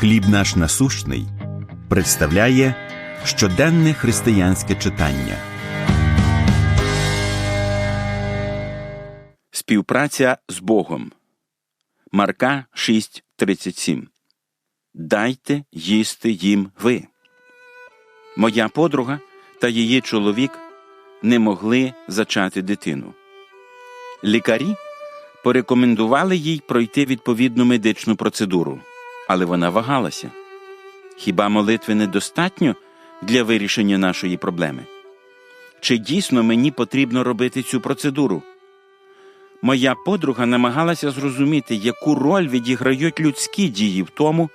Хліб наш насущний представляє щоденне християнське читання. Співпраця з Богом. Марка 6.37. Дайте їсти їм ви. Моя подруга та її чоловік не могли зачати дитину. Лікарі порекомендували їй пройти відповідну медичну процедуру, але вона вагалася. Хіба молитви недостатньо для вирішення нашої проблеми? Чи дійсно мені потрібно робити цю процедуру? Моя подруга намагалася зрозуміти, яку роль відіграють людські дії в тому,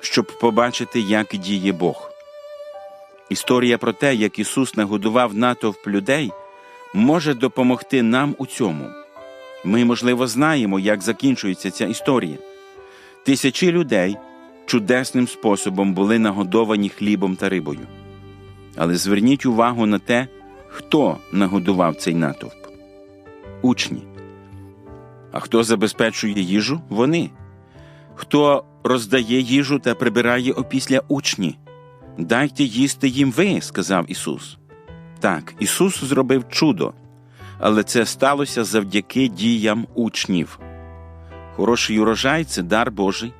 щоб побачити, як діє Бог. Історія про те, як Ісус нагодував натовп людей, може допомогти нам у цьому. Ми, можливо, знаємо, як закінчується ця історія. Тисячі людей чудесним способом були нагодовані хлібом та рибою. Але зверніть увагу на те, хто нагодував цей натовп учні. А хто забезпечує їжу? Вони. Хто роздає їжу та прибирає опісля учні? Дайте їсти їм ви, сказав Ісус. Так, Ісус зробив чудо, але це сталося завдяки діям учнів. Хороший урожай це дар Божий,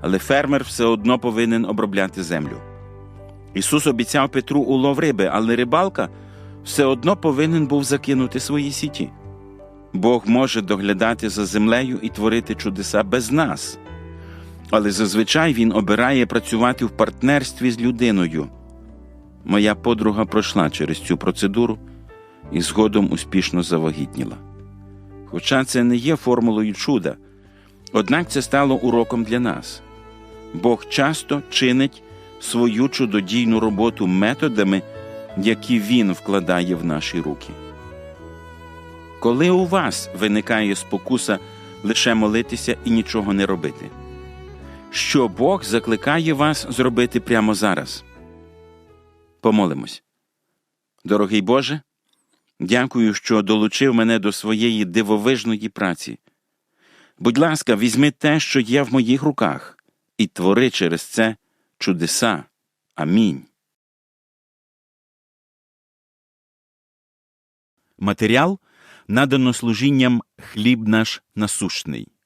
але фермер все одно повинен обробляти землю. Ісус обіцяв Петру улов риби, але рибалка все одно повинен був закинути свої сіті. Бог може доглядати за землею і творити чудеса без нас, але зазвичай Він обирає працювати в партнерстві з людиною. Моя подруга пройшла через цю процедуру і згодом успішно завагітніла. Хоча це не є формулою чуда, однак це стало уроком для нас. Бог часто чинить свою чудодійну роботу методами, які Він вкладає в наші руки. Коли у вас виникає спокуса лише молитися і нічого не робити, що Бог закликає вас зробити прямо зараз? Помолимось. Дорогий Боже, дякую, що долучив мене до своєї дивовижної праці. Будь ласка, візьми те, що є в моїх руках, і твори через це чудеса. Амінь. Матеріал надано служінням хліб наш насущний.